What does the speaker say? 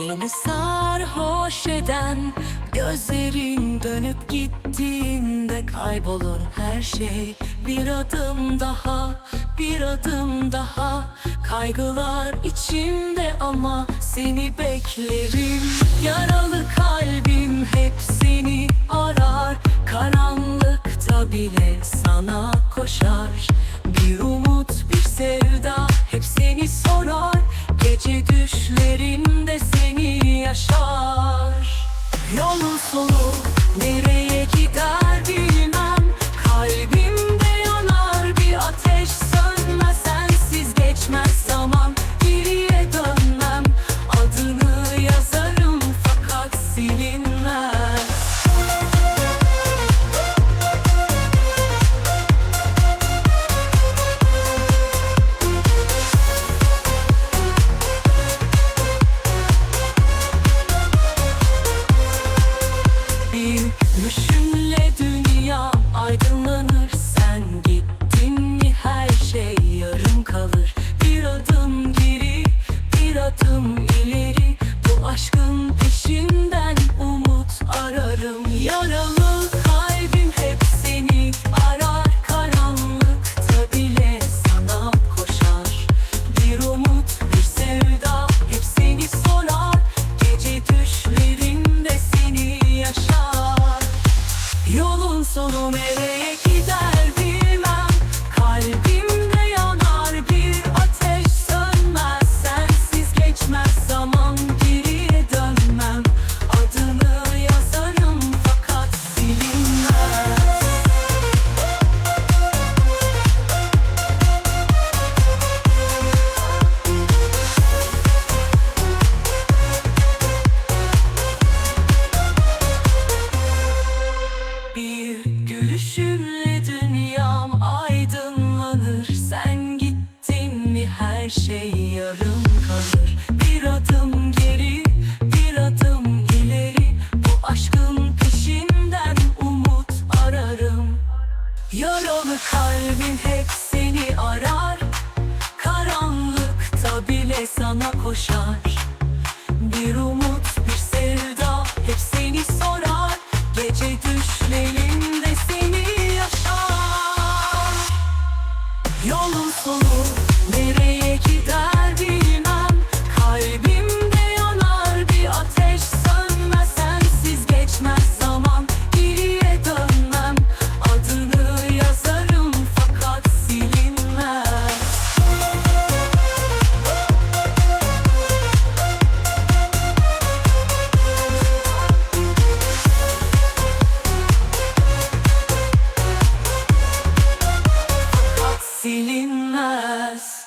Beni sarhoş eden Gözlerin dönüp gittiğinde Kaybolur her şey. Bir adım daha Bir adım daha. Kaygılar içimde ama Seni beklerim. Yaralı kalbim hep seni arar. Karanlıkta bile sana koşar. Bir umut bir sevda hep seni sorar yaşar. Yolun sonu gülüşünle dünya aydınlanır. Sen gittin her şey yarım kalır. Bir adım geri, bir adım ileri. Bu aşkın peşinden her şey yarım kalır. Bir adım geri, bir adım ileri. Bu aşkın peşinden umut ararım. Yaralı kalbin hep seni arar. Karanlıkta bile sana koşar. Bir umut, bir sevda hep seni sorar. Gece düşlerinde seni yaşar. Yolun sonu nereye gider Kalbimde yanar bir ateş Sensiz geçmez zaman. Geriye dönmem Adını yazarım fakat silinmez silinmez